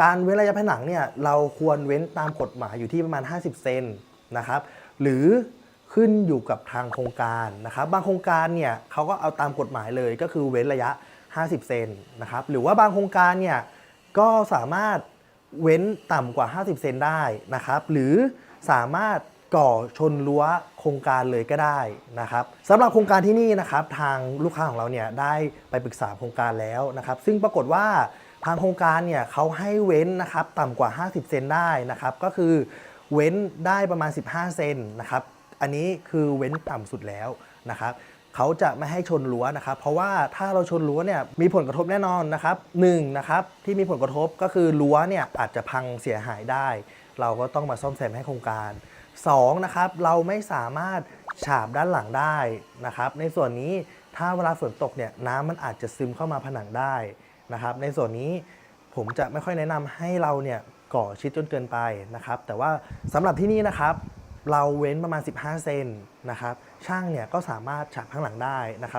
การเว้นระยะผนังเนี่ยเราควรเว้นตามกฎหมายอยู่ที่ประมาณ 50 เซนนะครับหรือขึ้นอยู่กับทางโครงการนะครับบางโครงการเนี่ยเขาก็เอาตามกฎหมายเลยก็คือเว้นระยะ 50 เซนนะครับหรือว่าบางโครงการเนี่ยก็สามารถเว้นต่ำกว่า 50 เซนได้นะครับหรือสามารถก่อชนรั้วโครงการเลยก็ได้นะครับสำหรับโครงการที่นี่นะครับทางลูกค้าของเราเนี่ยได้ไปปรึกษาโครงการแล้วนะครับซึ่งปรากฏว่า ทางโครงการเนี่ยเขาให้เว้นนะครับต่ำกว่า 50 เซนได้นะครับ ก็คือเว้นได้ประมาณ 15 เซนนะครับ อันนี้คือเว้นต่ำสุดแล้วนะครับเขาจะไม่ให้ชนรั้วนะครับ เพราะว่าถ้าเราชนรั้วเนี่ยมีผลกระทบแน่นอนนะครับหนึ่งนะครับที่มีผลกระทบก็คือรั้วเนี่ยอาจจะพังเสียหายได้ เราก็ต้องมาซ่อมแซมให้โครงการสองนะครับเราไม่สามารถฉาบด้านหลังได้นะครับ ในส่วนนี้ถ้าเวลาฝนตกเนี่ยน้ำมันอาจจะซึมเข้ามาผนังได้ นะครับ ในส่วนนี้ผมจะไม่ค่อยแนะนำให้เราเนี่ยก่อชิดจนเกินไปนะครับ แต่ว่าสำหรับที่นี่นะครับ เราเว้นประมาณ 15 เซนนะครับ ช่างเนี่ยก็สามารถฉากข้างหลังได้นะครับ